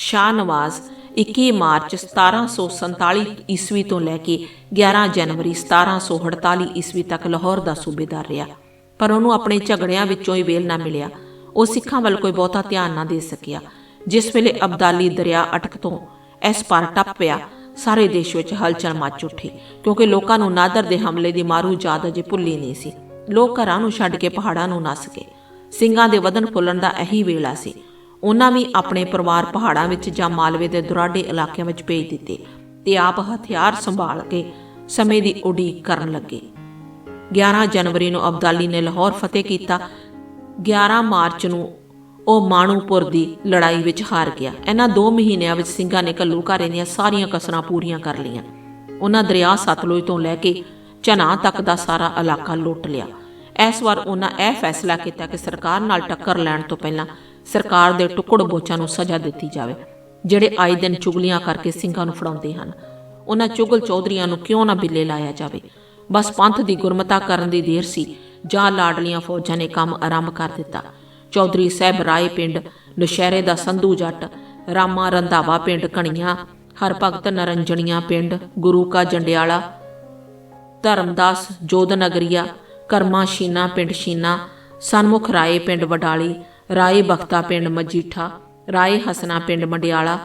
ਸ਼ਾਹ Nawaz 21 March 1747 ਈਸਵੀ ਤੋਂ ਲੈ ਕੇ 11 ਜਨਵਰੀ 1748 ਈਸਵੀ ਤੱਕ ਲਾਹੌਰ ਦਾ ਸੂਬੇਦਾਰ ਰਿਹਾ। ਪਰ ਉਹਨੂੰ ਆਪਣੇ ਝਗੜਿਆਂ ਵਿੱਚੋਂ ਹੀ ਵੇਲ ਨਾ ਮਿਲਿਆ। ਉਹ ਸਿੱਖਾਂ ਵੱਲ ਕੋਈ ਬਹੁਤਾ ਧਿਆਨ ਨਾ ਦੇ ਸਕਿਆ। ਜਿਸ ਵੇਲੇ ਅਬਦਾਲੀ ਦਰਿਆ ਅਟਕ ਤੋਂ ਇਸ ਪਾਰ ਟੱਪ ਪਿਆ, ਸਾਰੇ ਦੇਸ਼ ਵਿੱਚ ਹਲਚਲ ਮਚ ਉੱਠੀ, ਕਿਉਂਕਿ ਲੋਕਾਂ ਨੂੰ ਨਾਦਰ ਦੇ ਹਮਲੇ ਦੀ ਮਾਰੂ ਯਾਦ ਅਜੇ ਭੁੱਲੀ ਨਹੀਂ ਸੀ। ਲੋਕ ਘਰਾਂ ਨੂੰ ਛੱਡ ਕੇ ਪਹਾੜਾਂ ਨੂੰ ਨੱਸ ਗਏ। ਸਿੰਘਾਂ ਦੇ ਵਧਨ ਫੁੱਲਣ ਦਾ ਇਹੀ ਵੇਲਾ ਸੀ। ਉਹਨਾਂ ਵੀ ਆਪਣੇ ਪਰਿਵਾਰ ਪਹਾੜਾਂ ਵਿੱਚ ਜਾਂ ਮਾਲਵੇ ਦੇ ਦੁਰਾਡੇ ਇਲਾਕਿਆਂ ਵਿੱਚ ਭੇਜ ਦਿੱਤੇ ਤੇ ਆਪ ਹਥਿਆਰ ਸੰਭਾਲ ਕੇ ਸਮੇਂ ਦੀ ਉਡੀਕ ਕਰਨ ਲੱਗੇ। 11 ਜਨਵਰੀ ਨੂੰ ਅਬਦਾਲੀ ਨੇ ਲਾਹੌਰ ਫਤਿਹ ਕੀਤਾ। 11 ਮਾਰਚ ਨੂੰ ਉਹ ਮਾਣੂਪੁਰ ਦੀ ਲੜਾਈ ਵਿੱਚ ਹਾਰ ਗਿਆ। ਇਹਨਾਂ 2 ਮਹੀਨਿਆਂ ਵਿੱਚ ਸਿੰਘਾਂ ਨੇ ਘੱਲੂਘਾਰੇ ਦੀਆਂ ਸਾਰੀਆਂ ਕਸਰਾਂ ਪੂਰੀਆਂ ਕਰ ਲਈਆਂ। ਉਹਨਾਂ ਦਰਿਆ ਸਤਲੁਜ ਤੋਂ ਲੈ ਕੇ ਚਨਾ ਤੱਕ ਦਾ ਸਾਰਾ ਇਲਾਕਾ ਲੁੱਟ ਲਿਆ। ਇਸ ਵਾਰ ਉਹਨਾਂ ਇਹ ਫੈਸਲਾ ਕੀਤਾ ਕਿ ਸਰਕਾਰ ਨਾਲ ਟੱਕਰ ਲੈਣ ਤੋਂ ਪਹਿਲਾਂ ਸਰਕਾਰ ਦੇ ਟੁਕੜ ਬੋਚਾਂ ਨੂੰ ਸਜ਼ਾ ਦਿੱਤੀ ਜਾਵੇ, ਜਿਹੜੇ ਆਏ ਦਿਨ ਚੁਗਲੀਆਂ ਕਰਕੇ ਸਿੰਘਾਂ ਨੂੰ ਫੜਾਉਂਦੇ ਹਨ। ਉਹਨਾਂ ਚੁਗਲ ਚੌਧਰੀਆਂ ਨੂੰ ਕਿਉਂ ਨਾ ਬਿੱਲੇ ਲਾਇਆ ਜਾਵੇ? ਬਸ ਪੰਥ ਦੀ ਗੁਰਮਤਾ ਕਰਨ ਦੀ ਦੇਰ ਸੀ, ਜਾਂ ਲਾਡਲੀਆਂ ਫੌਜਾਂ ਨੇ ਕੰਮ ਆਰੰਭ ਕਰ ਦਿੱਤਾ। ਚੌਧਰੀ ਸਾਹਿਬ ਰਾਏ ਪਿੰਡ ਨਸ਼ਹਿਰੇ ਦਾ ਸੰਧੂ ਜੱਟ, ਰਾਮਾ ਰੰਧਾਵਾ ਪਿੰਡ, ਕਣੀਆਂ, ਹਰਭਗਤ ਨਰੰਜਣੀਆਂ ਪਿੰਡ, ਗੁਰੂ ਕਾ ਜੰਡਿਆਲਾ, ਧਰਮਦਾਸ ਜੋਧ ਨਗਰੀਆ ਕਰਮਾ ਸ਼ੀਨਾ ਪਿੰਡ ਸ਼ੀਨਾ, ਸਨਮੁਖ ਰਾਏ ਪਿੰਡ ਵਡਾਲੀ ਰਾਏ ਬਖਤਾ ਪਿੰਡ ਮਜੀਠਾ, ਰਾਏ ਹਸਨਾ ਪਿੰਡ ਮੰਡਿਆਲਾ,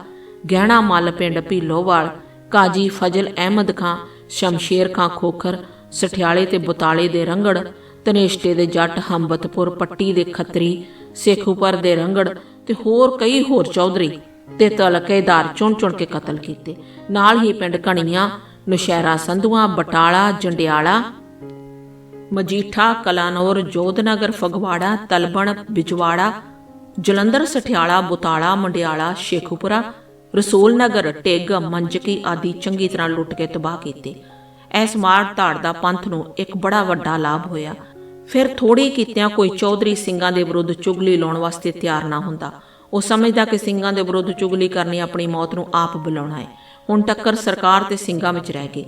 ਗਹਿਣਾ ਮੱਲ ਪਿੰਡ ਭੀਲੋਵਾਲ, ਕਾਜੀ ਫਜ਼ਲ ਅਹਿਮਦ ਖਾਂ, ਸ਼ਮਸ਼ੇਰ ਖਾਂ ਖੋਖਰ, ਸਠਿਆਲੇ ਤੇ ਬੁਤਾਲੇ ਦੇ ਰੰਗੜ ਤਨੇਸ਼ਟੇ ਦੇ ਜੱਟ ਹੰਬਤਪੁਰ ਪੱਟੀ ਦੇ ਖੱਤਰੀ, ਸੇਖੂਪਰ ਦੇ ਰੰਗੜ ਤੇ ਹੋਰ ਕਈ ਹੋਰ ਚੌਧਰੀ ਤੇ ਤਲਕੇਦਾਰ ਚੁਣ ਚੁਣ ਕੇ ਕਤਲ ਕੀਤੇ। ਨਾਲ ਹੀ ਪਿੰਡ ਕਣੀਆਂ ਨੁਸ਼ਹਿਰਾ ਸੰਧੂਆਂ, ਬਟਾਲਾ, ਜੰਡਿਆਲਾ ਮਜੀਠਾ, ਕਲਾਨੌਰ, ਜੋਧਨਗਰ, ਫਗਵਾੜਾ, ਤਲਬਣ, ਬਿਜਵਾੜਾ, ਜਲੰਧਰ, ਸਠਿਆਲਾ, ਬੁਤਾਲਾ, ਮੰਡਿਆਲਾ, ਸ਼ੇਖੂਪੁਰਾ, ਰਸੂਲ ਨਗਰ, ਟੇਗ, ਮੰਜਕੀ ਆਦਿ ਚੰਗੀ ਤਰ੍ਹਾਂ ਲੁੱਟ ਕੇ ਤਬਾਹ ਕੀਤੇ। ਇਸ ਮਾਰ ਧਾੜ ਦਾ ਪੰਥ ਨੂੰ ਇੱਕ ਬੜਾ ਵੱਡਾ ਲਾਭ ਹੋਇਆ। ਫਿਰ ਥੋੜੀ ਕੀਤਿਆਂ ਕੋਈ ਚੌਧਰੀ ਸਿੰਘਾਂ ਦੇ ਵਿਰੁੱਧ ਚੁਗਲੀ ਲਾਉਣ ਵਾਸਤੇ ਤਿਆਰ ਨਾ ਹੁੰਦਾ। ਉਹ ਸਮਝਦਾ ਕਿ ਸਿੰਘਾਂ ਦੇ ਵਿਰੁੱਧ ਚੁਗਲੀ ਕਰਨੀ ਆਪਣੀ ਮੌਤ ਨੂੰ ਆਪ ਬੁਲਾਉਣਾ ਹੈ। ਹੁਣ ਟੱਕਰ ਸਰਕਾਰ ਤੇ ਸਿੰਘਾਂ ਵਿੱਚ ਰਹਿ ਗਈ।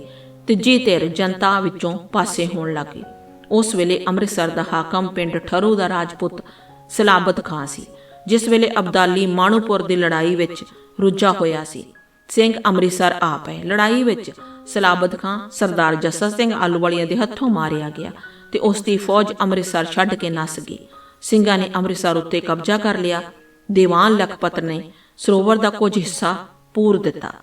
ਤੀਜੀ ਧਿਰ ਜਨਤਾ ਵਿੱਚੋਂ ਪਾਸੇ ਹੋਣ ਲੱਗੀ ਉਸ ਵੇਲੇ ਅੰਮ੍ਰਿਤਸਰ ਦਾ ਹਾਕਮ ਪਿੰਡ ਠਰੂ ਦਾ ਰਾਜਪੁੱਤ ਸਲਾਬਤ ਖਾਂ ਸੀ, ਜਿਸ ਵੇਲੇ ਅਬਦਾਲੀ ਮਾਣੂਪੁਰ ਦੀ ਲੜਾਈ ਵਿੱਚ ਰੁੱਝਾ ਹੋਇਆ ਸੀ। ਸਿੰਘ ਅੰਮ੍ਰਿਤਸਰ ਆ ਪਏ। ਲੜਾਈ ਵਿੱਚ ਸਲਾਬਤ ਖਾਂ ਸਰਦਾਰ ਜੱਸਾ ਸਿੰਘ ਆਲੂਵਾਲੀਆਂ ਦੇ ਹੱਥੋਂ ਮਾਰਿਆ ਗਿਆ ਤੇ ਉਸ ਦੀ ਫੌਜ ਅੰਮ੍ਰਿਤਸਰ ਛੱਡ ਕੇ ਨੱਸ ਗਈ। ਸਿੰਘਾਂ ਨੇ ਅੰਮ੍ਰਿਤਸਰ ਉੱਤੇ ਕਬਜ਼ਾ ਕਰ ਲਿਆ। ਦੀਵਾਨ ਲਖਪਤ ਨੇ ਸਰੋਵਰ ਦਾ ਕੁਝ ਹਿੱਸਾ ਪੂਰ ਦਿੱਤਾ।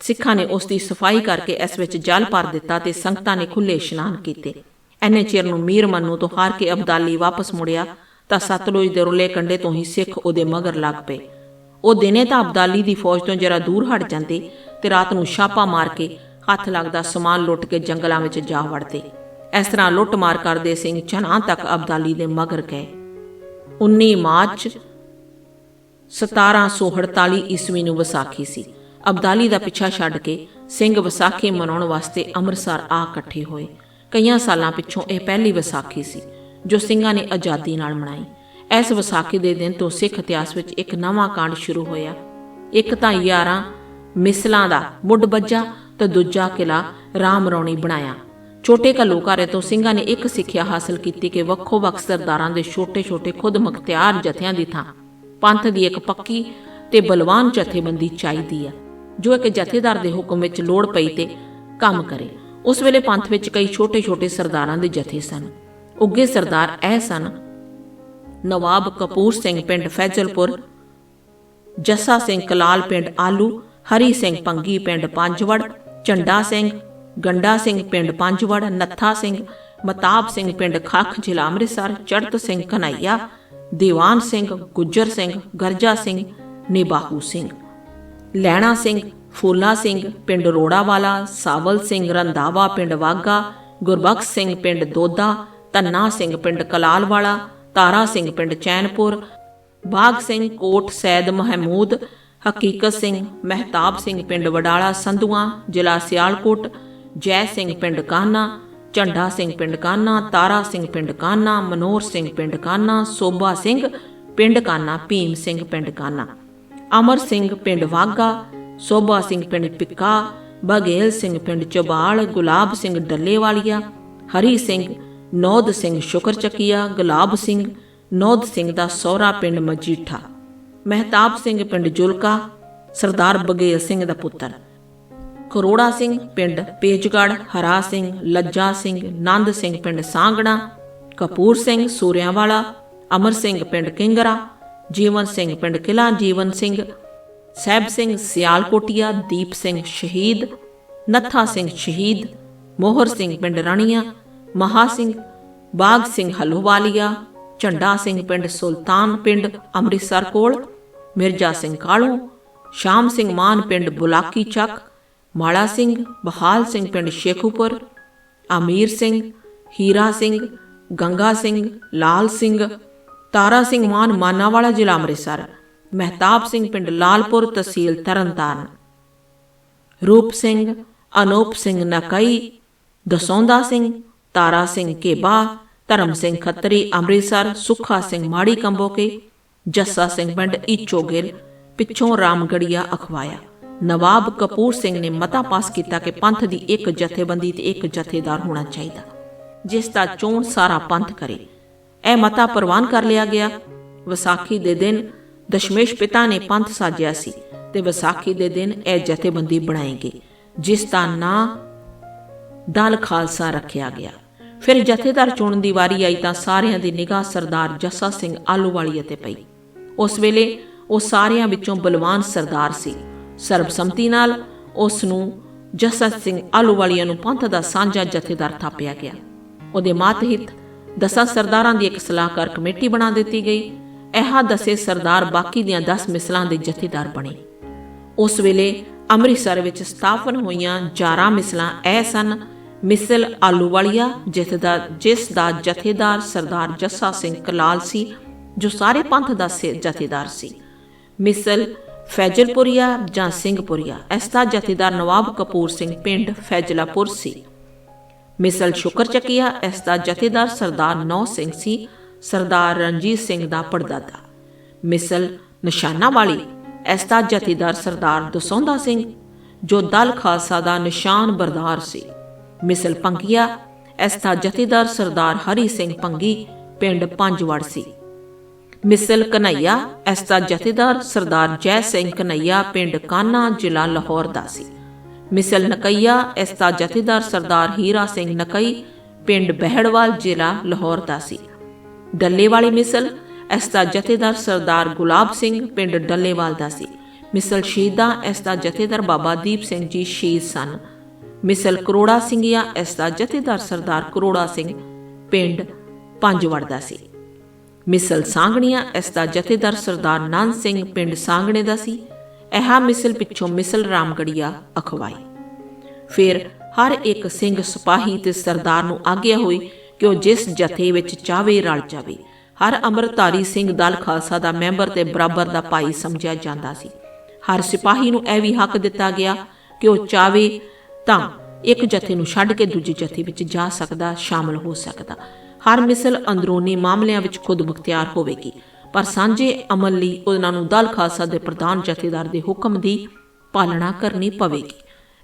ਸਿੱਖਾਂ ਨੇ ਉਸ ਦੀ ਸਫ਼ਾਈ ਕਰਕੇ ਇਸ ਵਿੱਚ ਜਲ ਭਰ ਦਿੱਤਾ ਤੇ ਸੰਗਤਾਂ ਨੇ ਖੁੱਲੇ ਇਸ਼ਨਾਨ ਕੀਤੇ। ਐਨੇ ਚਿਰ ਨੂੰ ਮੀਰ ਮੰਨੂ ਤੋਂ ਹਾਰ ਕੇ ਅਬਦਾਲੀ ਵਾਪਸ ਮੁੜਿਆ ਤਾਂ ਸਤਲੁਜ ਦੇ ਰੁੱਲੇ ਕੰਡੇ ਤੋਂ ਹੀ ਸਿੱਖ ਉਹਦੇ ਮਗਰ ਲੱਗ ਪਏ। ਉਹ ਦਿਨੇ ਤਾਂ ਅਬਦਾਲੀ ਦੀ ਫੌਜ ਤੋਂ ਜਰਾ ਦੂਰ ਹਟ ਜਾਂਦੇ ਤੇ ਰਾਤ ਨੂੰ ਛਾਪਾ ਮਾਰ ਕੇ ਹੱਥ ਲੱਗਦਾ ਸਮਾਨ ਲੁੱਟ ਕੇ ਜੰਗਲਾਂ ਵਿੱਚ ਜਾ ਵੜਦੇ। ਇਸ ਤਰ੍ਹਾਂ ਲੁੱਟ ਮਾਰ ਕਰਦੇ ਸਿੰਘ ਚਨਾ ਤੱਕ ਅਬਦਾਲੀ ਦੇ ਮਗਰ ਗਏ। 19 ਮਾਰਚ 1748 ਈਸਵੀ ਨੂੰ ਵਿਸਾਖੀ ਸੀ। ਅਬਦਾਲੀ ਦਾ ਪਿੱਛਾ ਛੱਡ ਕੇ ਸਿੰਘ ਵਿਸਾਖੀ ਮਨਾਉਣ ਵਾਸਤੇ ਅੰਮ੍ਰਿਤਸਰ ਆ ਇਕੱਠੇ ਹੋਏ। ਕਈਆਂ ਸਾਲਾਂ ਪਿੱਛੋਂ ਇਹ ਪਹਿਲੀ ਵਿਸਾਖੀ ਸੀ, ਜੋ ਸਿੰਘਾਂ ਨੇ ਆਜ਼ਾਦੀ ਨਾਲ ਮਨਾਈ। ਇਸ ਵਿਸਾਖੀ ਦੇ ਦਿਨ ਤੋਂ ਸਿੱਖ ਇਤਿਹਾਸ ਵਿੱਚ ਇੱਕ ਨਵਾਂ ਕਾਂਡ ਸ਼ੁਰੂ ਹੋਇਆ। ਇੱਕ ਤਾਂ 11 ਮਿਸਲਾਂ ਦਾ ਮੁੱਢ ਬੱਜਾ ਤੇ ਦੂਜਾ ਕਿਲਾ ਰਾਮ ਰੌਣੀ ਬਣਾਇਆ। ਛੋਟੇ ਘੱਲੂਘਾਰੇ ਤੋਂ ਸਿੰਘਾਂ ਨੇ ਇੱਕ ਸਿੱਖਿਆ ਹਾਸਲ ਕੀਤੀ ਕਿ ਵੱਖੋ ਵੱਖ ਸਰਦਾਰਾਂ ਦੇ ਛੋਟੇ-ਛੋਟੇ ਖੁਦ ਮੁਖਤਿਆਰ ਜਥਿਆਂ ਦੀ ਥਾਂ, ਪੰਥ ਦੀ ਇੱਕ ਪੱਕੀ ਤੇ ਬਲਵਾਨ ਜਥੇਬੰਦੀ ਚਾਹੀਦੀ ਹੈ ਜੋ ਇੱਕ ਜਥੇਦਾਰ ਦੇ ਹੁਕਮ ਵਿੱਚ ਲੋੜ ਪਈ ਤੇ ਕੰਮ ਕਰੇ। ਉਸ ਵੇਲੇ ਪੰਥ ਵਿੱਚ ਕਈ ਛੋਟੇ-ਛੋਟੇ ਸਰਦਾਰਾਂ ਦੇ ਜਥੇ ਸਨ। ਉੱਗੇ ਸਰਦਾਰ ਇਹ ਸਨ, ਨਵਾਬ ਕਪੂਰ ਸਿੰਘ ਪਿੰਡ ਫੈਜ਼ਲਪੁਰ, ਜੱਸਾ ਸਿੰਘ ਕਲਾਲ ਪਿੰਡ ਆਲੂ, ਹਰੀ ਸਿੰਘ ਪੰਗੀ ਪਿੰਡ ਪੰਜਵੜ, ਝੰਡਾ ਸਿੰਘ, ਗੰਡਾ ਸਿੰਘ ਪਿੰਡ ਪੰਜਵੜ, ਨੱਥਾ ਸਿੰਘ, ਮਤਾਬ ਸਿੰਘ ਪਿੰਡ ਖੱਖ, ਜ਼ਿਲ੍ਹਾ ਅੰਮ੍ਰਿਤਸਰ ਚੜਤ ਸਿੰਘ ਕਨਈਆ ਦੀਵਾਨ ਸਿੰਘ, ਗੁੱਜਰ ਸਿੰਘ, ਗਰਜਾ ਸਿੰਘ, ਨਿਬਾਹੂ ਸਿੰਘ ਲੈਣਾ ਸਿੰਘ ਫੂਲਾ ਸਿੰਘ ਪਿੰਡ ਰੋੜਾਵਾਲਾ ਸਾਵਲ ਸਿੰਘ ਰੰਧਾਵਾ ਪਿੰਡ ਵਾਗਾ ਗੁਰਬਖਸ਼ ਸਿੰਘ ਪਿੰਡ ਦੋਦਾ ਤੰਨਾ ਸਿੰਘ ਪਿੰਡ ਕਲਾਲਵਾਲਾ ਤਾਰਾ ਸਿੰਘ ਪਿੰਡ ਚੈਨਪੁਰ ਬਾਗ ਸਿੰਘ ਕੋਟ ਸੈਦ ਮਹਿਮੂਦ ਹਕੀਕਤ ਸਿੰਘ ਮਹਿਤਾਬ ਸਿੰਘ ਪਿੰਡ ਵਡਾਲਾ ਸੰਧੂਆਂ ਜ਼ਿਲ੍ਹਾ ਸਿਆਲਕੋਟ ਜੈ ਸਿੰਘ ਪਿੰਡ ਕਾਨਾ ਝੰਡਾ ਸਿੰਘ ਪਿੰਡ ਕਾਨਾ ਤਾਰਾ ਸਿੰਘ ਪਿੰਡ ਕਾਨਾ ਮਨੋਰ ਸਿੰਘ ਪਿੰਡ ਕਾਨਾ ਸੋਭਾ ਸਿੰਘ ਪਿੰਡ ਕਾਨਾ ਭੀਮ ਸਿੰਘ ਪਿੰਡ ਕਾਨਾ ਅਮਰ ਸਿੰਘ ਪਿੰਡ ਵਾਗਾ ਸੋਭਾ ਸਿੰਘ ਪਿੰਡ ਪਿੱਕਾ ਬਗੇਲ ਸਿੰਘ ਪਿੰਡ ਚਬਾਲ, ਗੁਲਾਬ ਸਿੰਘ ਡੱਲੇਵਾਲੀਆ ਹਰੀ ਸਿੰਘ, ਨੌਦ ਸਿੰਘ ਸ਼ੁਕਰਚਕੀਆ ਗੁਲਾਬ ਸਿੰਘ, ਨੌਦ ਸਿੰਘ ਦਾ ਸਹੁਰਾ ਪਿੰਡ ਮਜੀਠਾ, ਮਹਿਤਾਬ ਸਿੰਘ ਪਿੰਡ ਜੁਲਕਾ, ਸਰਦਾਰ ਬਗੇਲ ਸਿੰਘ ਦਾ ਪੁੱਤਰ, ਕਰੋੜਾ ਸਿੰਘ ਪਿੰਡ ਪੇਜਗੜ ਹਰਾ ਸਿੰਘ, ਲੱਜਾ ਸਿੰਘ, ਨੰਦ ਸਿੰਘ ਪਿੰਡ ਸਾਂਗਣਾ, ਕਪੂਰ ਸਿੰਘ ਸੂਰਿਆਂਵਾਲਾ, ਅਮਰ ਸਿੰਘ ਪਿੰਡ ਕਿੰਗਰਾ, ਜੀਵਨ ਸਿੰਘ ਪਿੰਡ ਕਿਲਾ ਜੀਵਨ ਸਿੰਘ ਸਹਿਬ ਸਿੰਘ ਸਿਆਲਕੋਟੀਆ ਦੀਪ ਸਿੰਘ ਸ਼ਹੀਦ ਨੱਥਾ ਸਿੰਘ ਸ਼ਹੀਦ ਮੋਹਰ ਸਿੰਘ ਪਿੰਡ ਰਾਣੀਆਂ ਮਹਾ ਸਿੰਘ ਬਾਗ ਸਿੰਘ ਹਲੋਵਾਲੀਆ ਝੰਡਾ ਸਿੰਘ ਪਿੰਡ ਸੁਲਤਾਨ ਪਿੰਡ ਅੰਮ੍ਰਿਤਸਰ ਕੋਲ ਮਿਰਜ਼ਾ ਸਿੰਘ ਕਾਲੂ ਸ਼ਾਮ ਸਿੰਘ ਮਾਨ ਪਿੰਡ ਬੁਲਾਕੀ ਚੱਕ ਮਾਲਾ ਸਿੰਘ ਬਹਾਲ ਸਿੰਘ ਪਿੰਡ ਸ਼ੇਖੂਪੁਰ ਅਮੀਰ ਸਿੰਘ ਹੀਰਾ ਸਿੰਘ ਗੰਗਾ ਸਿੰਘ ਲਾਲ ਸਿੰਘ ਤਾਰਾ ਸਿੰਘ ਮਾਨ ਮਾਨਾਵਾਲਾ ਜ਼ਿਲ੍ਹਾ ਅੰਮ੍ਰਿਤਸਰ ਮਹਿਤਾਬ ਸਿੰਘ ਪਿੰਡ ਲਾਲਪੁਰ ਤਹਿਸੀਲ ਤਰਨਤਾਰਨ। ਰੂਪ ਸਿੰਘ, ਅਨੂਪ ਸਿੰਘ ਨਕਈ, ਦਸੌਂਦਾ ਸਿੰਘ, ਤਾਰਾ ਸਿੰਘ ਕੇਬਾ ਧਰਮ ਸਿੰਘ ਖੱਤਰੀ, ਅੰਮ੍ਰਿਤਸਰ, ਸੁੱਖਾ ਸਿੰਘ ਮਾੜੀ ਕੰਬੋਕੇ, ਜੱਸਾ ਸਿੰਘ ਪਿੰਡ ਈਚੋਗਿਲ ਪਿੱਛੋਂ ਰਾਮਗੜੀਆ ਅਖਵਾਇਆ। ਨਵਾਬ ਕਪੂਰ ਸਿੰਘ ਨੇ ਮਤਾ ਪਾਸ ਕੀਤਾ ਕਿ ਪੰਥ ਦੀ ਇੱਕ ਜਥੇਬੰਦੀ ਤੇ ਇੱਕ ਜਥੇਦਾਰ ਹੋਣਾ ਚਾਹੀਦਾ। ਜਿਸ ਦਾ ਚੋਣ ਸਾਰਾ ਪੰਥ ਕਰੇ। ਇਹ ਮਤਾ ਪ੍ਰਵਾਨ ਕਰ ਲਿਆ ਗਿਆ। ਵਿਸਾਖੀ ਦੇ ਦਿਨ ਦਸ਼ਮੇਸ਼ ਪਿਤਾ ਨੇ ਪੰਥ ਸਾਜਿਆ ਸੀ ਤੇ ਵਿਸਾਖੀ ਦੇ ਦਿਨ ਇਹ ਜਥੇਬੰਦੀ ਬਣਾਏਗੀ ਜਿਸ ਦਾ ਨਾਂ ਦਲ ਖਾਲਸਾ ਰੱਖਿਆ ਗਿਆ। ਫਿਰ ਜਥੇਦਾਰ ਚੁਣਨ ਦੀ ਵਾਰੀ ਆਈ ਤਾਂ ਸਾਰਿਆਂ ਦੀ ਨਿਗਾਹ ਸਰਦਾਰ ਜੱਸਾ ਸਿੰਘ ਆਲੂਵਾਲੀ ਤੇ ਪਈ। ਉਸ ਵੇਲੇ ਉਹ ਸਾਰਿਆਂ ਵਿੱਚੋਂ ਬਲਵਾਨ ਸਰਦਾਰ ਸੀ। ਸਰਬਸੰਮਤੀ ਨਾਲ ਉਸ ਨੂੰ ਜੱਸਾ ਸਿੰਘ ਆਲੂਵਾਲੀਆ ਨੂੰ ਪੰਥ ਦਾ ਸਾਂਝਾ ਜਥੇਦਾਰ ਥਾਪਿਆ ਗਿਆ। ਉਹਦੇ ਮਾਤਹਿਤ ਦਸਾਂ ਸਰਦਾਰਾਂ ਦੀ ਇੱਕ ਸਲਾਹਕਾਰ ਕਮੇਟੀ ਬਣਾ ਦਿੱਤੀ ਗਈ। ਇਹ ਦੱਸੇ ਸਰਦਾਰ ਬਾਕੀ ਦੀਆਂ 10 ਮਿਸਲਾਂ ਦੇ ਜਥੇਦਾਰ ਬਣੇ। ਉਸ ਵੇਲੇ ਅੰਮ੍ਰਿਤਸਰ ਵਿੱਚ ਸਥਾਪਨ ਹੋਈਆਂ 11 ਮਿਸਲਾਂ ਇਹ ਸਨ, ਮਿਸਲ ਆਲੂਵਾਲੀਆ ਜਿਸ ਜਿਸ ਦਾ ਜਥੇਦਾਰ ਸਰਦਾਰ ਜੱਸਾ ਸਿੰਘ ਕਲਾਲ ਸੀ, ਜੋ ਸਾਰੇ ਪੰਥ ਦਾ ਸੇ- ਜਥੇਦਾਰ ਸੀ। ਮਿਸਲ ਫੈਜ਼ਲਪੁਰੀਆ ਜਾਂ ਸਿੰਘਪੁਰੀਆ, ਇਸ ਦਾ ਜਥੇਦਾਰ ਨਵਾਬ ਕਪੂਰ ਸਿੰਘ ਪਿੰਡ ਫੈਜ਼ਲਾਪੁਰ ਸੀ। ਮਿਸਲ ਸ਼ੁਕਰ ਚੱਕੀਆ ਇਸ ਦਾ ਜਥੇਦਾਰ ਸਰਦਾਰ ਨੌ ਸਿੰਘ ਸੀ ਸਰਦਾਰ ਰਣਜੀਤ ਸਿੰਘ ਦਾ ਪੜਦਾਦਾ। ਮਿਸਲ ਨਿਸ਼ਾਨਾ ਵਾਲੀ ਇਸ ਜਥੇਦਾਰ ਸਰਦਾਰ ਦਸੌਂਦਾ ਸਿੰਘ, ਜੋ ਦਲ ਖਾਲਸਾ ਦਾ ਨਿਸ਼ਾਨ ਬਰਦਾਰ ਸੀ। ਮਿਸਲ ਪੰਗੀਆ ਇਸ ਜਥੇਦਾਰ ਸਰਦਾਰ ਹਰੀ ਸਿੰਘ ਪੰਗੀ ਪਿੰਡ ਪੰਜਵੜ ਸੀ। ਮਿਸਲ ਕਨਈਆ ਇਸ ਜਥੇਦਾਰ ਸਰਦਾਰ ਜੈ ਸਿੰਘ ਕਨਈਆ ਪਿੰਡ ਕਾਨਾ ਜ਼ਿਲ੍ਹਾ ਲਾਹੌਰ ਦਾ ਸੀ। ਮਿਸਲ ਨਕਈਆ ਇਸ ਜਥੇਦਾਰ ਸਰਦਾਰ ਹੀਰਾ ਸਿੰਘ ਨਕਈ ਪਿੰਡ ਬਹਿੜਵਾਲ ਜ਼ਿਲ੍ਹਾ ਲਾਹੌਰ ਦਾ ਸੀ। ਡੱਲੇ ਮਿਸਲ, ਇਸ ਦਾ ਜਥੇਦਾਰ ਸਰਦਾਰ ਗੁਲਾਬ ਸਿੰਘ ਪਿੰਡ ਡੱਲੇਵਾਲ ਦਾ ਸੀ। ਮਿਸਲ ਸ਼ਹੀਦਾਂ ਇਸ ਦਾ ਜਥੇਦਾਰ ਬਾਬਾ ਦੀਪ ਸਿੰਘ ਜੀ ਸ਼ਹੀਦ ਸਨ। ਮਿਸਲ ਕਰੋੜਾ ਸਿੰਘੀਆ, ਇਸ ਦਾ ਜਥੇਦਾਰ ਸਰਦਾਰ ਕਰੋੜਾ ਸਿੰਘ ਪਿੰਡ ਪੰਜਵੜ ਦਾ ਸੀ। ਮਿਸਲ ਸਾਂਗਣੀਆਂ, ਇਸ ਦਾ ਜਥੇਦਾਰ ਸਰਦਾਰ ਨੰਦ ਸਿੰਘ ਪਿੰਡ ਸਾਂਗਣੇ ਦਾ ਸੀ। ਇਹ ਮਿਸਲ ਪਿੱਛੋਂ ਮਿਸਲ ਰਾਮਗੜੀਆ ਅਖਵਾਈ। ਫਿਰ ਹਰ ਇੱਕ ਸਿੰਘ ਸਿਪਾਹੀ ਤੇ ਸਰਦਾਰ ਨੂੰ ਆਗਿਆ ਹੋਈ ਕਿ ਉਹ ਜਿਸ ਜਥੇ ਵਿੱਚ ਚਾਵੇ ਰਲ ਜਾਵੇ। ਹਰ ਅੰਮ੍ਰਿਤਧਾਰੀ ਸਿੰਘ ਦਲ ਖਾਲਸਾ ਦਾ ਮੈਂਬਰ ਤੇ ਬਰਾਬਰ ਦਾ ਭਾਈ ਸਮਝਿਆ ਜਾਂਦਾ ਸੀ। ਹਰ ਸਿਪਾਹੀ ਨੂੰ ਇਹ ਵੀ ਹੱਕ ਦਿੱਤਾ ਗਿਆ ਕਿ ਉਹ ਚਾਵੇ ਤਾਂ ਇੱਕ ਜਥੇ ਨੂੰ ਛੱਡ ਕੇ ਦੂਜੇ ਜਥੇ ਵਿੱਚ ਜਾ ਸਕਦਾ, ਸ਼ਾਮਲ ਹੋ ਸਕਦਾ। ਹਰ ਮਿਸਲ ਅੰਦਰੂਨੀ ਮਾਮਲਿਆਂ ਵਿੱਚ ਖੁਦ ਮੁਖਤਿਆਰ ਹੋਵੇਗੀ। ਪਰ ਸਾਂਝੇ ਅਮਲ ਲਈ ਉਹਨਾਂ ਨੂੰ ਦਲ ਖਾਲਸਾ ਦੇ ਪ੍ਰਧਾਨ ਜਥੇਦਾਰ ਦੇ ਹੁਕਮ ਦੀ ਪਾਲਣਾ ਕਰਨੀ ਪਵੇਗੀ।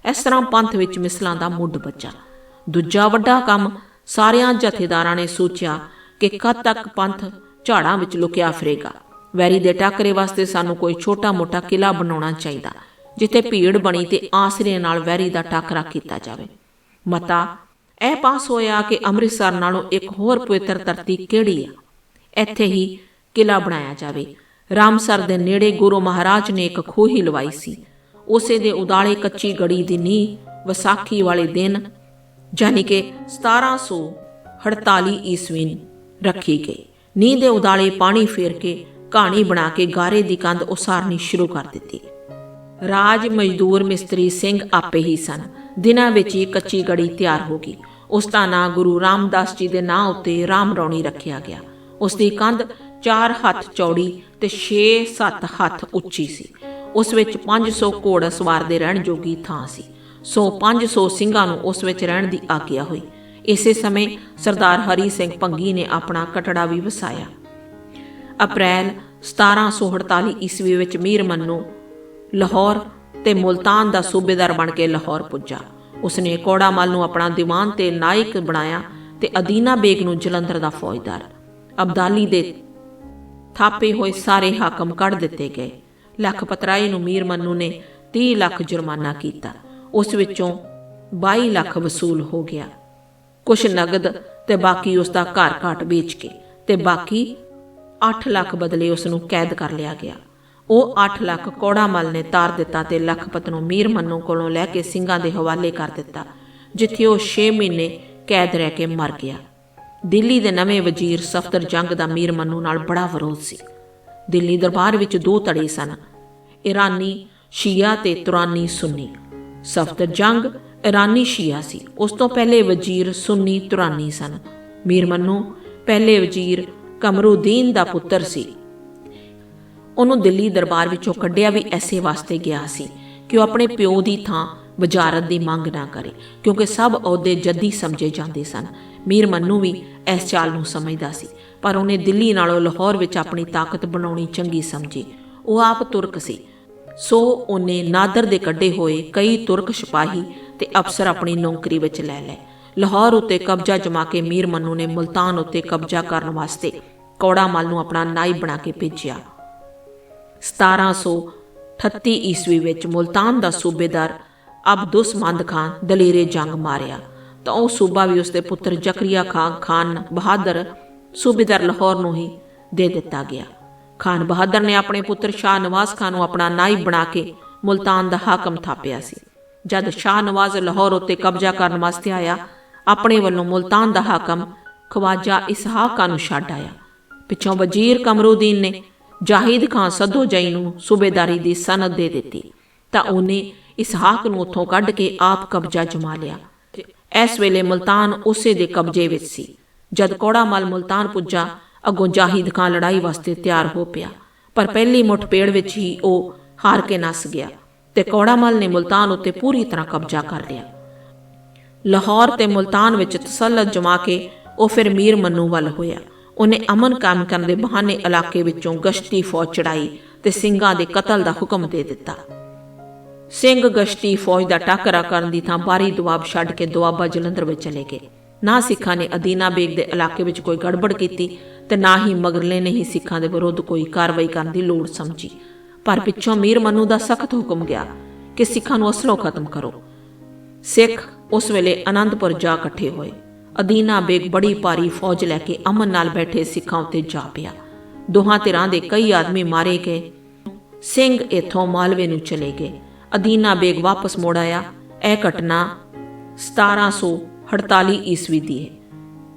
ਇਸ ਤਰ੍ਹਾਂ ਪੰਥ ਵਿੱਚ ਮਿਸਲਾਂ ਦਾ ਮੁੱਢ ਬੱਚਾ ਦੂਜਾ ਵੱਡਾ ਕੰਮ ਸਾਰਿਆਂ ਜਥੇਦਾਰਾਂ ਨੇ ਸੋਚਿਆ ਕਿ ਕਦ ਤੱਕ ਪੰਥ ਝਾੜਾਂ ਵਿੱਚ ਲੁਕਿਆ ਫਿਰੇਗਾ। ਵੈਰੀ ਦੇ ਟਾਕਰੇ ਵਾਸਤੇ ਸਾਨੂੰ ਕੋਈ ਛੋਟਾ-ਮੋਟਾ ਕਿਲਾ ਬਣਾਉਣਾ ਚਾਹੀਦਾ, ਜਿੱਥੇ ਭੀੜ ਬਣੀ ਤੇ ਆਸਰੇ ਨਾਲ ਵੈਰੀ ਦਾ ਟਾਕਰਾ ਕੀਤਾ ਜਾਵੇ। ਮਤਾ, ਇਹ ਪਾਸ ਹੋਇਆ ਕਿ ਅੰਮ੍ਰਿਤਸਰ ਨਾਲੋਂ ਇੱਕ ਹੋਰ ਪਵਿੱਤਰ ਧਰਤੀ ਕਿਹੜੀ ਆ? ਇੱਥੇ ਹੀ ਕਿਲਾ ਬਣਾਇਆ ਜਾਵੇ। ਰਾਮਸਰ ਦੇ ਨੇੜੇ ਗੁਰੂ ਮਹਾਰਾਜ ਨੇ ਇੱਕ ਖੋਹੀ ਲਵਾਈ ਸੀ। ਉਸੇ ਦੇ ਉਦਾਲੇ ਕੱਚੀ ਗੜੀ ਦੀ ਨੀਂਹ, ਵਿਸਾਖੀ ਵਾਲੇ ਦਿਨ ਯਾਨੀ ਕਿ 1748 ਈਸਵੀ ਨੂੰ ਰੱਖੀ ਗਈ। ਨੀਂਹ ਦੇ ਉਦਾਲੇ ਪਾਣੀ ਫੇਰ ਕੇ ਕਹਾਣੀ ਬਣਾ ਕੇ ਗਾਰੇ ਦੀ ਕੰਧ ਉਸਾਰਨੀ ਸ਼ੁਰੂ ਕਰ ਦਿੱਤੀ। ਰਾਜ ਮਜ਼ਦੂਰ ਮਿਸਤਰੀ ਸਿੰਘ ਆਪੇ ਹੀ ਸਨ। ਦਿਨਾਂ ਵਿੱਚ ਹੀ ਕੱਚੀ ਗੜੀ ਤਿਆਰ ਹੋ ਗਈ। ਉਸ ਦਾ ਨਾਂ ਗੁਰੂ ਰਾਮਦਾਸ ਜੀ ਦੇ ਨਾਂ ਉੱਤੇ ਰਾਮ ਰੌਣੀ ਰੱਖਿਆ ਗਿਆ। ਉਸ ਦੀ ਕੰਧ 4 ਹੱਥ ਚੌੜੀ ਤੇ 6-7 ਹੱਥ ਉੱਚੀ ਸੀ। ਉਸ ਵਿੱਚ 500 ਘੋੜ ਸਵਾਰ ਦੇ ਰਹਿਣ ਜੋਗੀ ਥਾਂ ਸੀ। ਸੋ 500 ਸਿੰਘਾਂ ਨੂੰ ਉਸ ਵਿੱਚ ਰਹਿਣ ਦੀ ਆਗਿਆ ਹੋਈ। ਇਸੇ ਸਮੇਂ ਸਰਦਾਰ ਹਰੀ ਸਿੰਘ ਪੰਗੀ ਨੇ ਆਪਣਾ ਕਟੜਾ ਵੀ ਵਸਾਇਆ। ਅਪ੍ਰੈਲ 1748 ਈਸਵੀ ਵਿੱਚ ਮੀਰ ਮੰਨੂ ਲਾਹੌਰ ਤੇ ਮੁਲਤਾਨ ਦਾ ਸੂਬੇਦਾਰ ਬਣ ਕੇ ਲਾਹੌਰ ਪੁੱਜਾ। ਉਸਨੇ ਕੋੜਾਮਲ ਨੂੰ ਆਪਣਾ ਦੀਵਾਨ ਤੇ ਨਾਇਕ ਬਣਾਇਆ ਤੇ ਅਦੀਨਾ ਬੇਗ ਨੂੰ ਜਲੰਧਰ ਦਾ ਫੌਜਦਾਰ। ਅਬਦਾਲੀ ਦੇ ਥਾਪੇ ਹੋਏ ਸਾਰੇ ਹਾਕਮ ਕੱਢ ਦਿੱਤੇ ਗਏ। ਲੱਖ ਪਤਰਾਈ ਨੂੰ ਮੀਰ ਮੰਨੂ ਨੇ 30 ਲੱਖ ਜੁਰਮਾਨਾ ਕੀਤਾ। ਉਸ ਵਿੱਚੋਂ 22 ਲੱਖ ਵਸੂਲ ਹੋ ਗਿਆ। ਕੁਛ ਨਗਦ ਤੇ ਬਾਕੀ ਉਸ ਦਾ ਘਰ ਘਾਟ ਵੇਚ ਕੇ ਤੇ ਬਾਕੀ 8 ਲੱਖ ਬਦਲੇ ਉਸ ਨੂੰ ਕੈਦ ਕਰ ਲਿਆ ਗਿਆ। ਉਹ 8 ਲੱਖ ਕੋੜਾ ਮਲ ਨੇ ਤਾਰ ਦਿੱਤਾ ਤੇ ਲਖਪਤ ਨੂੰ ਮੀਰ ਮੰਨੂ ਕੋਲੋਂ ਲੈ ਕੇ ਸਿੰਘਾਂ ਦੇ ਹਵਾਲੇ ਕਰ ਦਿੱਤਾ, ਜਿੱਥੇ ਉਹ 6 ਮਹੀਨੇ ਕੈਦ ਰਹਿ ਕੇ ਮਰ ਗਿਆ। ਦਿੱਲੀ ਦੇ ਨਵੇਂ ਵਜ਼ੀਰ ਸਫਦਰ ਜੰਗ ਦਾ ਮੀਰ ਮੰਨੂ ਨਾਲ ਬੜਾ ਵਿਰੋਧ ਸੀ। ਦਿੱਲੀ ਦਰਬਾਰ ਵਿੱਚ ਦੋ ਧੜੇ ਸਨ, ਇਰਾਨੀ, ਸ਼ੀਆ ਤੇ ਤੁਰਾਨੀ ਸੁੰਨੀ ਸਫਦਰ ਜੰਗ ਇਰਾਨੀ ਸ਼ੀਆ ਸੀ। ਉਸ ਤੋਂ ਪਹਿਲੇ ਵਜ਼ੀਰ ਸੁੰਨੀ ਤੁਰਾਨੀ ਸਨ। ਮੀਰ ਮੰਨੂ, ਪਹਿਲੇ ਵਜ਼ੀਰ ਕਮਰੂਦੀਨ ਦਾ ਪੁੱਤਰ ਸੀ। ਉਹਨੂੰ ਦਿੱਲੀ ਦਰਬਾਰ ਵਿੱਚੋਂ ਕੱਢਿਆ ਵੀ ਐਸੇ ਵਾਸਤੇ ਗਿਆ ਸੀ ਕਿ ਉਹ ਆਪਣੇ ਪਿਓ ਦੀ ਥਾਂ ਵਜ਼ਾਰਤ ਦੀ ਮੰਗ ਨਾ ਕਰੇ, ਕਿਉਂਕਿ ਸਭ ਅਹੁਦੇ ਜੱਦੀ ਸਮਝੇ ਜਾਂਦੇ ਸਨ। ਮੀਰ ਮੰਨੂ ਵੀ ਇਸ ਚਾਲ ਨੂੰ ਸਮਝਦਾ ਸੀ, ਪਰ ਉਹਨੇ ਦਿੱਲੀ ਨਾਲੋਂ ਲਾਹੌਰ ਵਿੱਚ ਆਪਣੀ ਤਾਕਤ ਬਣਾਉਣੀ ਚੰਗੀ ਸਮਝੀ। ਉਹ ਆਪ ਤੁਰਕ ਸੀ। ਸੋ ਉਹਨੇ ਨਾਦਰ ਦੇ ਕੱਢੇ ਹੋਏ ਕਈ ਤੁਰਕ ਸਿਪਾਹੀ ਤੇ ਅਫਸਰ ਆਪਣੀ ਨੌਕਰੀ ਵਿੱਚ ਲੈ ਲਏ। ਲਾਹੌਰ ਉੱਤੇ ਕਬਜ਼ਾ ਜਮਾ ਕੇ ਮੀਰ ਮੰਨੂ ਨੇ ਮੁਲਤਾਨ ਉੱਤੇ ਕਬਜ਼ਾ ਕਰਨ ਵਾਸਤੇ ਕੌੜਾ ਮਲ ਨੂੰ ਆਪਣਾ ਨਾਇਬ ਬਣਾ ਕੇ ਭੇਜਿਆ। 1738 ਈਸਵੀ ਵਿੱਚ ਮੁਲਤਾਨ ਦਾ ਸੂਬੇਦਾਰ ਅਬਦੁਸਮੰਦ ਖਾਨ ਦਲੇਰੇ ਜੰਗ ਮਾਰਿਆ। ਤਾਂ ਉਹ ਸੂਬਾ ਵੀ ਉਸਦੇ ਪੁੱਤਰ ਜ਼ਕਰੀਆ ਖਾਨ ਖਾਨ ਬਹਾਦਰ ਸੂਬੇਦਾਰ ਲਾਹੌਰ ਨੂੰ ਹੀ ਦੇ ਦਿੱਤਾ ਗਿਆ। ਖਾਨ ਬਹਾਦਰ ਨੇ ਆਪਣੇ ਪੁੱਤਰ ਸ਼ਾਹ ਨਵਾਜ਼ ਖਾਨ ਨੂੰ ਆਪਣਾ ਨਾਇਬ ਬਣਾ ਕੇ ਮੁਲਤਾਨ ਦਾ ਹਾਕਮ ਥਾਪਿਆ ਸੀ। ਜਦ ਸ਼ਾਹ ਨਵਾਜ਼ ਲਾਹੌਰ ਉੱਤੇ ਕਬਜ਼ਾ ਕਰਨ ਵਾਸਤੇ ਆਇਆ, ਆਪਣੇ ਵੱਲੋਂ ਮੁਲਤਾਨ ਦਾ ਹਾਕਮ ਖਵਾਜਾ ਇਸਹਾਕ ਨੂੰ ਛੱਡ ਆਇਆ। ਪਿੱਛੋਂ ਵਜ਼ੀਰ ਕਮਰੂਦੀਨ ਨੇ ਜਾਹਿਦ ਖਾਨ ਸੱਦੋ ਜਈ ਨੂੰ ਸੂਬੇਦਾਰੀ ਦੀ ਸਨਦ ਦੇ ਦਿੱਤੀ, ਤਾਂ ਉਹਨੇ ਇਸਹਾਕ ਨੂੰ ਉੱਥੋਂ ਕੱਢ ਕੇ ਆਪ ਕਬਜ਼ਾ ਜਮਾ ਲਿਆ। ਇਸ ਵੇਲੇ ਮੁਲਤਾਨ ਉਸੇ ਦੇ ਕਬਜ਼ੇ ਵਿੱਚ ਸੀ। ਜਦ ਕੋੜਾ ਮਲ ਮੁਲਤਾਨ ਪੁੱਜਾ ਅੱਗੋਂ ਜਾਹਿਦ ਖਾਨ ਲੜਾਈ ਵਾਸਤੇ ਤਿਆਰ ਹੋ ਪਿਆ। ਪਰ ਪਹਿਲੀ ਮੁੱਠਭੇੜ ਵਿੱਚ ਹੀ ਉਹ ਹਾਰ ਕੇ ਨਸ ਗਿਆ ਤੇ ਕੌੜਾਮਲ ਨੇ ਮੁਲਤਾਨ ਉੱਤੇ ਪੂਰੀ ਤਰ੍ਹਾਂ ਕਬਜ਼ਾ ਕਰ ਲਿਆ। ਲਾਹੌਰ ਤੇ ਮੁਲਤਾਨ ਵਿੱਚ ਤਸੱਲਤ ਜਮਾ ਕੇ ਉਹ ਫਿਰ ਮੀਰ ਮੰਨੂ ਵੱਲ ਹੋਇਆ। ਉਹਨੇ ਅਮਨ ਕਾਇਮ ਕਰਨ ਦੇ ਬਹਾਨੇ ਇਲਾਕੇ ਵਿੱਚੋਂ ਗਸ਼ਤੀ ਫੌਜ ਚੜਾਈ ਤੇ ਸਿੰਘਾਂ ਦੇ ਕਤਲ ਦਾ ਹੁਕਮ ਦੇ ਦਿੱਤਾ। ਸਿੰਘ ਗਸ਼ਤੀ ਫੌਜ ਦਾ ਟਾਕਰਾ ਕਰਨ ਦੀ ਥਾਂ ਬਾਰੀ ਦੁਆਬ ਛੱਡ ਕੇ ਦੁਆਬਾ ਜਲੰਧਰ ਵਿੱਚ ਚਲੇ ਗਏ। ਨਾ ਸਿੱਖਾਂ ਨੇ ਅਦੀਨਾ ਬੇਗ ਦੇ ਇਲਾਕੇ ਵਿੱਚ ਕੋਈ ਗੜਬੜ ਕੀਤੀ ਤੇ ਨਾ ਹੀ ਮਗਰਲੇ ਨੇ ਹੀ ਸਿੱਖਾਂ ਦੇ ਵਿਰੁੱਧ ਕੋਈ ਕਾਰਵਾਈ ਕਰਨ ਦੀ ਲੋੜ ਸਮਝੀ। ਪਰ ਪਿੱਛੋਂ ਮੀਰ ਮਨੂ ਦਾ ਸਖਤ ਹੁਕਮ ਗਿਆ ਕਿ ਸਿੱਖਾਂ ਨੂੰ ਅਸਲੋਂ ਖਤਮ ਕਰੋ। ਸਿੱਖ ਉਸ ਵੇਲੇ ਆਨੰਦਪੁਰ ਜਾ ਇਕੱਠੇ ਹੋਏ। ਅਦੀਨਾ ਬੇਗ ਬੜੀ ਭਾਰੀ ਫੌਜ ਲੈ ਕੇ ਅਮਨ ਨਾਲ ਬੈਠੇ ਸਿੱਖਾਂ ਉੱਤੇ ਜਾ ਪਿਆ। ਦੋਹਾਂ ਧਿਰਾਂ ਦੇ ਕਈ ਆਦਮੀ ਮਾਰੇ ਗਏ। ਸਿੰਘ ਇਥੋਂ ਮਾਲਵੇ ਨੂੰ ਚਲੇ ਗਏ। ਅਦੀਨਾ ਬੇਗ ਵਾਪਸ ਮੁੜ ਆਇਆ। ਇਹ ਘਟਨਾ 1748 ਈਸਵੀ ਦੀ ਹੈ।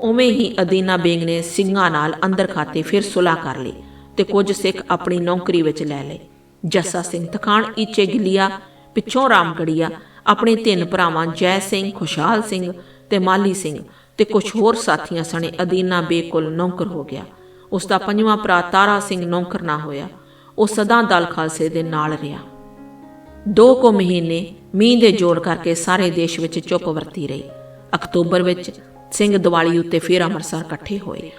ਉਵੇਂ ਹੀ ਅਦੀਨਾ ਬੇਗ ਨੇ ਸਿੰਘਾਂ ਨਾਲ ਅੰਦਰ ਖਾਤੇ ਫਿਰ ਸੁਲਾ ਕਰ ਲਈ ਤੇ ਕੁਝ ਸਿੱਖ ਆਪਣੀ ਨੌਕਰੀ ਵਿੱਚ ਲੈ ਲਏ। ਜੱਸਾ ਸਿੰਘ ਤਖਾਣ ਈਚੇ ਗਿਲਿਆ, ਪਿੱਛੋਂ ਰਾਮਗੜੀਆ, ਆਪਣੇ ਤਿੰਨ ਭਰਾਵਾਂ ਜੈ ਸਿੰਘ, ਖੁਸ਼ਹਾਲ ਸਿੰਘ ਤੇ ਮਾਲੀ ਸਿੰਘ ਤੇ ਕੁਝ ਹੋਰ ਸਾਥੀਆਂ ਸਣੇ ਅਦੀਨਾ ਬੇਗ ਕੋਲ ਨੌਕਰ ਹੋ ਗਿਆ। ਉਸ ਦਾ ਪੰਜਵਾਂ ਭਰਾ ਤਾਰਾ ਸਿੰਘ ਨੌਕਰ ਨਾ ਹੋਇਆ। ਉਹ ਸਦਾ ਦਲ ਖਾਲਸੇ ਦੇ ਨਾਲ ਰਿਹਾ। ਦੋ ਕੁ ਮਹੀਨੇ ਮੀਂਹ ਦੇ ਜੋਰ ਕਰਕੇ ਸਾਰੇ ਦੇਸ਼ ਵਿੱਚ ਚੁੱਪ ਵਰਤੀ ਰਹੀ। ਅਕਤੂਬਰ ਵਿੱਚ ਸਿੰਘ ਦੀਵਾਲੀ ਉੱਤੇ ਫਿਰ ਅੰਮ੍ਰਿਤਸਰ ਇਕੱਠੇ ਹੋਏ।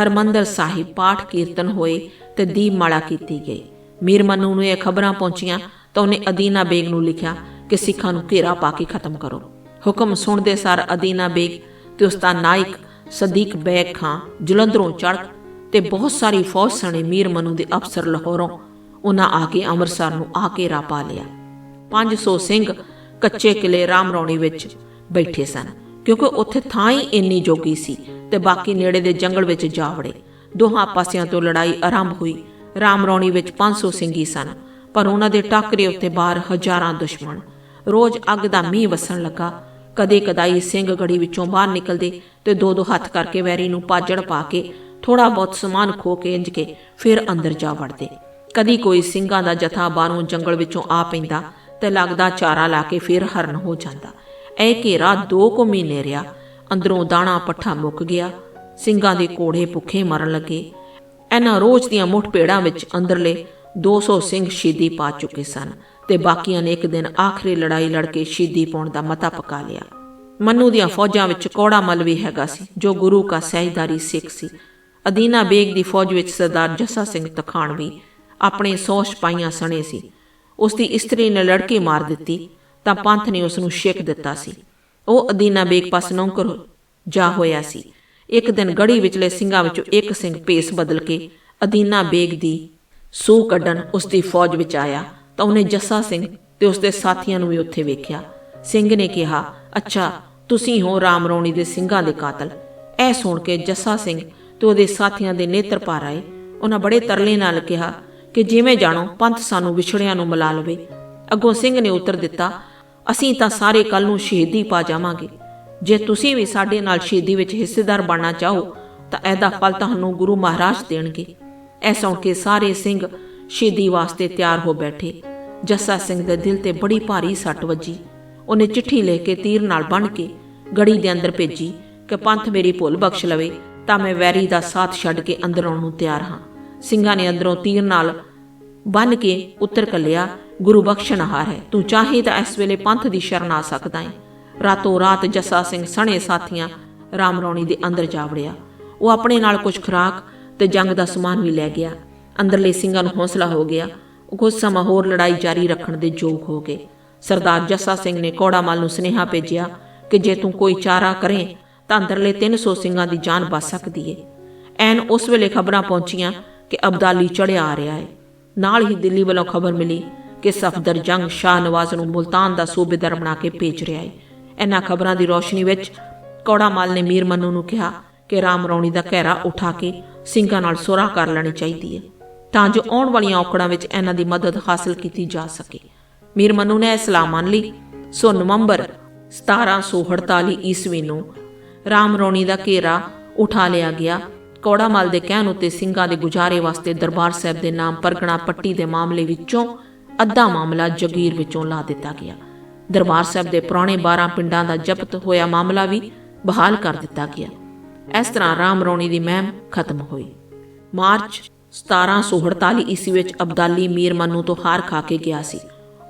ਹਰਮੰਦਰ ਸਾਹਿਬ ਪਾਠ ਕੀਰਤਨ ਹੋਏ ਤੇ ਦੀਪਮਾਲਾ ਕੀਤੀ ਗਈ। ਮੀਰ ਮਨੂ ਨੂੰ ਇਹ ਖਬਰਾਂ ਪਹੁੰਚੀਆਂ ਤਾਂ ਉਹਨੇ ਅਦੀਨਾ ਬੇਗ ਨੂੰ ਲਿਖਿਆ ਕਿ ਸਿੱਖਾਂ ਨੂੰ ਘੇਰਾ ਪਾ ਕੇ ਖਤਮ ਕਰੋ। ਹੁਕਮ ਸੁਣਦੇ ਸਾਰ ਅਦੀਨਾ ਬੇਗ ਤੇ ਉਸ ਦਾ ਨਾਇਕ ਸਦੀਕ ਬੈਗ ਖਾਂ ਜਲੰਧਰੋਂ ਚੜ੍ਹ ਤੇ ਬਹੁਤ ਸਾਰੀ ਫੌਜ ਸਣੇ ਮੀਰ ਮਨੂ ਦੇ ਅਫਸਰ ਲਾਹੌਰੋਂ ਉਹਨਾਂ ਆ ਕੇ ਅੰਮ੍ਰਿਤਸਰ ਨੂੰ ਆ ਕੇ ਰਾ ਪਾ ਲਿਆ। 500 ਸਿੰਘ ਕੱਚੇ ਕਿਲੇ ਰਾਮ ਰੌਣੀ ਵਿੱਚ ਬੈਠੇ ਸਨ। ਕਿਉਂਕਿ ਉੱਥੇ ਥਾਂ ਹੀ ਇੰਨੀ ਜੋਗੀ ਸੀ ਤੇ ਬਾਕੀ ਨੇੜੇ ਦੇ ਜੰਗਲ ਵਿੱਚ ਜਾ ਵੜੇ। ਦੋਹਾਂ ਪਾਸਿਆਂ ਤੋਂ ਲੜਾਈ ਆਰੰਭ ਹੋਈ। ਰਾਮਰੌਣੀ ਵਿੱਚ 500 ਸਿੰਘੀ ਸਨ, ਪਰ ਉਹਨਾਂ ਦੇ ਟਾਕਰੇ ਉੱਤੇ ਬਾਹਰ ਹਜ਼ਾਰਾਂ ਦੁਸ਼ਮਣ। ਰੋਜ਼ ਅੱਗ ਦਾ ਮੀਂਹ ਵਸਣ ਲੱਗਾ। ਕਦੇ ਕਦਾਈ ਸਿੰਘ ਗੜੀ ਵਿੱਚੋਂ ਬਾਹਰ ਨਿਕਲਦੇ ਤੇ ਦੋ ਦੋ ਹੱਥ ਕਰਕੇ ਵੈਰੀ ਨੂੰ ਪਾਜੜ ਪਾ ਕੇ ਥੋੜਾ ਬਹੁਤ ਸਮਾਨ ਖੋ ਕੇ ਇੰਜ ਕੇ ਫਿਰ ਅੰਦਰ ਜਾ ਵੜਦੇ। ਕਦੀ ਕੋਈ ਸਿੰਘਾਂ ਦਾ ਜਥਾ ਬਾਹਰੋਂ ਜੰਗਲ ਵਿੱਚੋਂ ਆ ਪੈਂਦਾ ਤੇ ਲੱਗਦਾ ਚਾਰਾ ਲਾ ਕੇ ਫਿਰ ਹਰਨ ਹੋ ਜਾਂਦਾ। ਇਹ ਘੇਰਾ ਦੋ ਕੁ ਮਹੀਨੇ ਰਿਹਾ। ਅੰਦਰੋਂ ਦਾਣਾ ਪੱਠਾ ਮੁੱਕ ਗਿਆ। ਸਿੰਘਾਂ ਦੇ ਕੋੜੇ ਭੁੱਖੇ ਮਰਨ ਲੱਗੇ। ਇਹਨਾਂ ਰੋਜ਼ ਦੀਆਂ ਮੁੱਠ-ਪੇੜਾਂ ਵਿੱਚ ਅੰਦਰਲੇ 200 ਸਿੰਘ ਸ਼ਹੀਦੀ ਪਾ ਚੁੱਕੇ ਸਨ ਤੇ ਬਾਕੀਆਂ ਨੇ ਇੱਕ ਦਿਨ ਆਖਰੀ ਲੜਾਈ ਲੜ ਕੇ ਸ਼ਹੀਦੀ ਪਾਉਣ ਦਾ ਮਤਾ ਪਕਾ ਲਿਆ। ਮੰਨੂ ਦੀਆਂ ਫੌਜਾਂ ਵਿੱਚ ਕੋੜਾ ਮਲ ਵੀ ਹੈਗਾ ਸੀ, ਜੋ ਗੁਰੂ ਕਾ ਸਹਿਜਦਾਰੀ ਸਿੱਖ ਸੀ। ਅਦੀਨਾ ਬੇਗ ਦੀ ਫੌਜ ਵਿੱਚ ਸਰਦਾਰ ਜੱਸਾ ਸਿੰਘ ਤਖਾਣ ਵੀ ਆਪਣੇ 100 ਸਿਪਾਹੀਆਂ ਸਣੇ ਸੀ। ਉਸ ਦੀ ਇਸਤਰੀ ਨੇ ਲੜਕੀ ਮਾਰ ਦਿੱਤੀ। ਤਾਂ ਪੰਥ ਨੇ ਉਸ ਨੂੰ ਛੇਕ ਦਿੱਤਾ ਸੀ। ਉਹ ਅਦੀਨਾ ਬੇਗ ਪਾਸ ਨੌਕਰ ਜਾ ਹੋਇਆ ਸੀ। ਇੱਕ ਦਿਨ ਗੜੀ ਵਿਚਲੇ ਸਿੰਘਾਂ ਵਿੱਚੋਂ ਇੱਕ ਸਿੰਘ ਭੇਸ ਬਦਲ ਕੇ ਅਦੀਨਾ ਬੇਗ ਦੀ ਸੂ ਕੱਢਣ ਉਸ ਦੀ ਫੌਜ ਵਿੱਚ ਆਇਆ। ਤਾਂ ਉਹਨੇ ਜੱਸਾ ਸਿੰਘ ਤੇ ਉਸ ਦੇ ਸਾਥੀਆਂ ਨੂੰ ਵੀ ਉੱਥੇ ਵੇਖਿਆ। ਸਿੰਘ ਨੇ ਕਿਹਾ, ਅੱਛਾ, ਤੁਸੀਂ ਹੋ ਰਾਮ ਰੌਣੀ ਦੇ ਸਿੰਘਾਂ ਦੇ ਕਾਤਲ। ਇਹ ਸੁਣ ਕੇ ਜੱਸਾ ਸਿੰਘ ਤੇ ਉਹਦੇ ਸਾਥੀਆਂ ਦੇ ਨੇਤਰ ਭਰ ਆਏ। ਉਹਨਾਂ ਬੜੇ ਤਰਲੇ ਨਾਲ ਕਿਹਾ ਕਿ ਜਿਵੇਂ ਜਾਣੋ ਪੰਥ ਸਾਨੂੰ ਵਿਛੜਿਆਂ ਨੂੰ ਮਿਲਾ ਲਵੇ। ਅੱਗੋਂ ਸਿੰਘ ਨੇ ਉੱਤਰ ਦਿੱਤਾ ਅਸੀਂ ਤਾਂ ਸਾਰੇ ਕੱਲ ਨੂੰ ਸ਼ਹੀਦੀ ਪਾ ਜਾਵਾਂਗੇ। ਜੇ ਤੁਸੀਂ ਵੀ ਸਾਡੇ ਨਾਲ ਸ਼ਹੀਦੀ ਵਿੱਚ ਹਿੱਸੇਦਾਰ ਬਣਨਾ ਚਾਹੋ, ਤਾਂ ਇਹਦਾ ਫਲ ਤੁਹਾਨੂੰ ਗੁਰੂ ਮਹਾਰਾਜ ਦੇਣਗੇ। ਐ ਸੁਣ ਕੇ ਸਾਰੇ ਸਿੰਘ ਸ਼ਹੀਦੀ ਵਾਸਤੇ ਤਿਆਰ ਹੋ ਬੈਠੇ। ਜੱਸਾ ਸਿੰਘ ਦੇ ਦਿਲ ਤੇ ਬੜੀ ਭਾਰੀ ਸੱਟ ਵੱਜੀ। ਉਹਨੇ ਚਿੱਠੀ ਲੈ ਕੇ ਤੀਰ ਨਾਲ ਬੰਨ ਕੇ ਗੜੀ ਦੇ ਅੰਦਰ ਭੇਜੀ ਕਿ ਪੰਥ ਮੇਰੀ ਭੁੱਲ ਬਖਸ਼ ਲਵੇ, ਤਾਂ ਮੈਂ ਵੈਰੀ ਦਾ ਸਾਥ ਛੱਡ ਕੇ ਅੰਦਰ ਆਉਣ ਨੂੰ ਤਿਆਰ ਹਾਂ। ਸਿੰਘਾਂ ਨੇ ਅੰਦਰੋਂ ਤੀਰ ਨਾਲ ਬੰਨ ਕੇ ਉੱਤਰ ਕੱਲਿਆ ਗੁਰੂ ਬਖਸ਼ਣਹਾਰ ਹੈ। ਤੂੰ ਚਾਹੇ ਤਾਂ ਇਸ ਵੇਲੇ ਪੰਥ ਦੀ ਸ਼ਰਨ ਆ ਸਕਦਾ ਹੈ ਰਾਤੋਂ ਰਾਤ ਜੱਸਾ ਸਿੰਘ ਸਣੇ ਸਾਥੀਆਂ ਰਾਮ ਰੌਣੀ ਦੇ ਅੰਦਰ ਜਾ ਵੜਿਆ। ਉਹ ਆਪਣੇ ਨਾਲ ਕੁਝ ਖੁਰਾਕ ਤੇ ਜੰਗ ਦਾ ਸਮਾਨ ਵੀ ਲੈ ਗਿਆ। ਅੰਦਰਲੇ ਸਿੰਘਾਂ ਨੂੰ ਹੌਸਲਾ ਹੋ ਗਿਆ। ਉਹ ਕੁਝ ਸਮਾਂ ਹੋਰ ਲੜਾਈ ਜਾਰੀ ਰੱਖਣ ਦੇ ਯੋਗ ਹੋ ਗਏ। ਸਰਦਾਰ ਜੱਸਾ ਸਿੰਘ ਨੇ ਕੋੜਾਮਲ ਨੂੰ ਸੁਨੇਹਾ ਭੇਜਿਆ ਕਿ ਜੇ ਤੂੰ ਕੋਈ ਚਾਰਾ ਕਰੇ ਤਾਂ ਅੰਦਰਲੇ 300 ਸਿੰਘਾਂ ਦੀ ਜਾਨ ਬਚ ਸਕਦੀ ਏ। ਐਨ ਉਸ ਵੇਲੇ ਖਬਰਾਂ ਪਹੁੰਚੀਆਂ ਕਿ ਅਬਦਾਲੀ ਚੜਿਆ ਆ ਰਿਹਾ ਹੈ ਨਾਲ ਹੀ ਦਿੱਲੀ ਵੱਲੋਂ ਖਬਰ ਮਿਲੀ ਕਿ ਸਫਦਰ ਜੰਗ ਸ਼ਾਹ ਨਵਾਜ਼ ਨੂੰ ਮੁਲਤਾਨ ਦਾ ਸੂਬੇਦਾਰ ਬਣਾ ਕੇ ਭੇਜ ਰਿਹਾ ਹੈ ਇਹਨਾਂ ਖਬਰਾਂ ਦੀ ਰੋਸ਼ਨੀ ਵਿੱਚ ਕੌੜਾਮਲ ਨੇ ਮੀਰ ਮੰਨੂ ਨੂੰ ਕਿਹਾ ਕਿ ਰਾਮ ਰੌਣੀ ਦਾ ਘੇਰਾ ਉਠਾ ਕੇ ਸਿੰਘਾਂ ਨਾਲ ਸੁਰਾ ਕਰ ਲੈਣੀ ਚਾਹੀਦੀ ਹੈ ਤਾਂ ਜੋ ਆਉਣ ਵਾਲੀਆਂ ਔਕੜਾਂ ਵਿੱਚ ਇਹਨਾਂ ਦੀ ਮਦਦ ਹਾਸਲ ਕੀਤੀ ਜਾ ਸਕੇ। ਮੀਰ ਮੰਨੂ ਨੇ ਇਹ ਸਲਾਹ ਮੰਨ ਲਈ, ਸੋ ਨਵੰਬਰ 1748 ਈਸਵੀ ਨੂੰ ਰਾਮ ਰੌਣੀ ਦਾ ਘੇਰਾ ਉਠਾ ਲਿਆ ਗਿਆ। ਕੌੜਾਮਲ ਦੇ ਕਹਿਣ ਉੱਤੇ ਸਿੰਘਾਂ ਦੇ ਗੁਜ਼ਾਰੇ ਵਾਸਤੇ ਦਰਬਾਰ ਸਾਹਿਬ ਦੇ ਨਾਮ ਪਰਗਣਾ ਪੱਟੀ ਦੇ ਮਾਮਲੇ ਵਿੱਚੋਂ ਅੱਧਾ ਮਾਮਲਾ ਜਗੀਰ ਵਿੱਚੋਂ ਲਾ ਦਿੱਤਾ ਗਿਆ। ਦਰਬਾਰ ਸਾਹਿਬ ਦੇ ਪੁਰਾਣੇ 12 ਪਿੰਡਾਂ ਦਾ ਜ਼ਬਤ ਹੋਇਆ ਮਾਮਲਾ ਵੀ ਬਹਾਲ ਕਰ ਦਿੱਤਾ ਗਿਆ। ਇਸ ਤਰ੍ਹਾਂ ਰਾਮ ਰੌਣੀ ਦੀ ਮਹਿਮ ਖਤਮ ਹੋਈ। ਮਾਰਚ 1748 ਈਸਵੀ ਵਿੱਚ ਅਬਦਾਲੀ ਮੀਰ ਮੰਨੂ ਤੋਂ ਹਾਰ ਖਾ ਕੇ ਗਿਆ ਸੀ।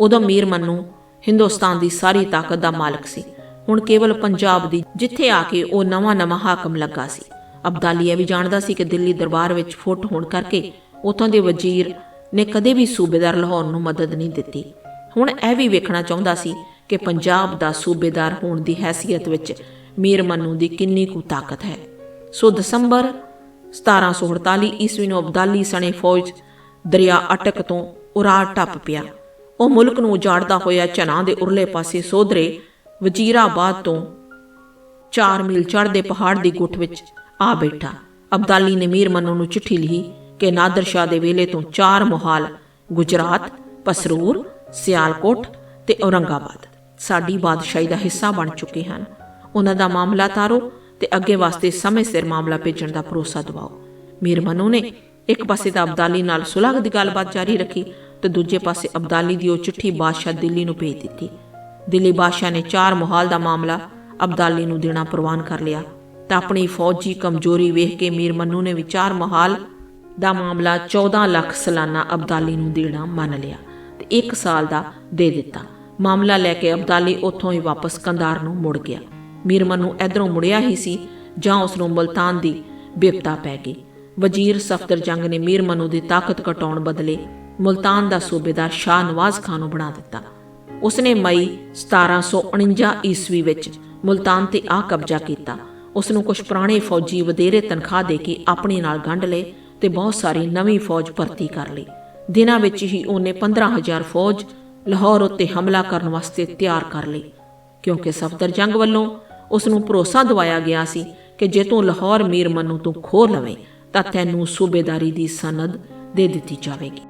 ਉਦੋਂ ਮੀਰ ਮੰਨੂ ਹਿੰਦੁਸਤਾਨ ਦੀ ਸਾਰੀ ਤਾਕਤ ਦਾ ਮਾਲਕ ਸੀ। ਹੁਣ ਕੇਵਲ ਪੰਜਾਬ ਦੀ ਜਿੱਥੇ ਆ ਕੇ ਉਹ ਨਵਾਂ-ਨਵਾਂ ਹਾਕਮ ਲੱਗਾ ਸੀ। ਅਬਦਾਲੀ ਇਹ ਵੀ ਜਾਣਦਾ ਸੀ ਕਿ ਦਿੱਲੀ ਦਰਬਾਰ ਵਿੱਚ ਫੁੱਟ ਹੋਣ ਕਰਕੇ ਉਥੋਂ ਦੇ ਵਜ਼ੀਰ ਨੇ ਕਦੇ ਵੀ ਸੂਬੇਦਾਰ ਲਾਹੌਰ ਨੂੰ ਮਦਦ ਨਹੀਂ ਦਿੱਤੀ। ਹੁਣ ਇਹ ਵੀ ਵੇਖਣਾ ਚਾਹੁੰਦਾ ਸੀ ਕਿ ਪੰਜਾਬ ਦਾ ਸੂਬੇਦਾਰ ਹੋਣ ਦੀ ਹੈਸੀਅਤ ਵਿੱਚ ਮੀਰ ਮੰਨੂ ਦੀ ਕਿੰਨੀ ਕੁ ਤਾਕਤ ਹੈ। ਸੋ ਦਸੰਬਰ 1748 ਈਸਵੀ ਨੂੰ ਅਬਦਾਲੀ ਸਣੇ ਫੌਜ ਦਰਿਆ ਅਟਕ ਤੋਂ ਉਰਾੜ ਟੱਪ ਪਿਆ। ਉਹ ਮੁਲਕ ਨੂੰ ਉਜਾੜਦਾ ਹੋਇਆ ਚਨਾ ਦੇ ਉਰਲੇ ਪਾਸੇ ਸੋਧਰੇ ਵਜ਼ੀਰਾਬਾਦ ਤੋਂ 4 ਮੀਲ ਚੜ੍ਹਦੇ ਪਹਾੜ ਦੀ ਗੁੱਠ ਵਿੱਚ ਆ ਬੈਠਾ। ਅਬਦਾਲੀ ਨੇ ਮੀਰ ਮੰਨੂ ਨੂੰ ਚਿੱਠੀ ਲਿਖੀ ਕਿ ਨਾਦਰ ਸ਼ਾਹ ਦੇ ਵੇਲੇ ਤੋਂ ਚਾਰ ਮੁਹਾਲ, ਗੁਜਰਾਤ, ਪਸਰੂਰ, ਸਿਆਲਕੋਟ ਤੇ ਔਰੰਗਾਬਾਦ। ਸਾਡੀ ਬਾਦਸ਼ਾਹੀ ਦਾ ਹਿੱਸਾ ਬਣ ਚੁੱਕੇ ਹਨ। ਉਹਨਾਂ ਦਾ ਮਾਮਲਾ ਤਾਰੋ ਤੇ ਅੱਗੇ ਵਾਸਤੇ ਸਮੇਂ ਸਿਰ ਮਾਮਲਾ ਭੇਜਣ ਦਾ ਭਰੋਸਾ ਦਿਵਾਓ। ਮੀਰ ਮਨੂ ਨੇ ਇੱਕ ਪਾਸੇ ਤਾਂ ਅਬਦਾਲੀ ਨਾਲ ਸੁਲਹ ਦੀ ਗੱਲਬਾਤ ਜਾਰੀ ਰੱਖੀ ਤੇ ਦੂਜੇ ਪਾਸੇ ਅਬਦਾਲੀ ਦੀ ਉਹ ਚਿੱਠੀ ਬਾਦਸ਼ਾਹ ਦਿੱਲੀ ਨੂੰ ਭੇਜ ਦਿੱਤੀ। ਦਿੱਲੀ ਬਾਦਸ਼ਾਹ ਨੇ ਚਾਰ ਮੁਹਾਲ ਦਾ ਮਾਮਲਾ ਅਬਦਾਲੀ ਨੂੰ ਦੇਣਾ ਪ੍ਰਵਾਨ ਕਰ ਲਿਆ। ਤਾਂ ਆਪਣੀ ਫੌਜੀ ਕਮਜ਼ੋਰੀ ਵੇਖ ਕੇ ਮੀਰ ਮੰਨੂ ਨੇ ਵੀ ਚਾਰ ਮੁਹਾਲ ਦਾ ਮਾਮਲਾ 14 ਲੱਖ ਸਾਲਾਨਾ ਅਬਦਾਲੀ ਨੂੰ ਦੇਣਾ ਮੰਨ ਲਿਆ ਤੇ 1 ਸਾਲ ਦਾ ਦੇ ਦਿੱਤਾ। ਮਾਮਲਾ ਲੈ ਕੇ ਅਬਦਾਲੀ ਉੱਥੋਂ ਹੀ ਵਾਪਸ ਕੰਧਾਰ ਨੂੰ ਮੁੜ ਗਿਆ। ਮੀਰ ਮੰਨੂ ਇਧਰੋਂ ਮੁੜਿਆ ਹੀ ਸੀ, ਜਾਂ ਉਸ ਨੂੰ ਮਲਤਾਨ ਦੀ ਬਿਪਤਾ ਪੈ ਗਈ। ਵਜ਼ੀਰ ਸਫਦਰ ਨੇ ਮੀਰ ਮੰਨੂ ਦੀ ਤਾਕਤ ਘਟਾਉਣ ਬਦਲੇ ਮਲਤਾਨ ਦਾ ਸੂਬੇਦਾਰ ਸ਼ਾਹ ਨਵਾਜ਼ ਖਾਨ ਨੂੰ ਬਣਾ ਦਿੱਤਾ। ਉਸਨੇ ਮਈ 1749 ਈਸਵੀ ਵਿੱਚ ਮੁਲਤਾਨ ਤੇ ਆ ਕਬਜ਼ਾ ਕੀਤਾ। ਉਸ ਨੂੰ ਕੁਝ ਪੁਰਾਣੇ ਫੌਜੀ ਵਧੇਰੇ ਤਨਖਾਹ ਦੇ ਕੇ ਆਪਣੇ ਨਾਲ ਗੰਢ ਲਏ ਤੇ ਬਹੁਤ ਸਾਰੀ ਨਵੀਂ ਫੌਜ ਭਰਤੀ ਕਰ ਲਈ। ਦਿਨਾਂ ਵਿੱਚ ਹੀ ਉਹਨੇ 15000 ਫੌਜ ਲਾਹੌਰ ਉੱਤੇ ਹਮਲਾ ਕਰਨ ਵਾਸਤੇ ਤਿਆਰ ਕਰ ਲਈ, ਕਿਉਂਕਿ ਸਫਦਰ ਜੰਗ ਵੱਲੋਂ ਉਸ ਨੂੰ ਭਰੋਸਾ ਦਿਵਾਇਆ ਗਿਆ ਸੀ ਕਿ ਜੇ ਤੂੰ ਲਾਹੌਰ ਮੀਰ ਮੰਨੂ ਤੋਂ ਖੋਹ ਲਵੇਂ, ਤਾਂ ਤੈਨੂੰ ਸੂਬੇਦਾਰੀ ਦੀ ਸਨਦ ਦੇ ਦਿੱਤੀ ਜਾਵੇਗੀ।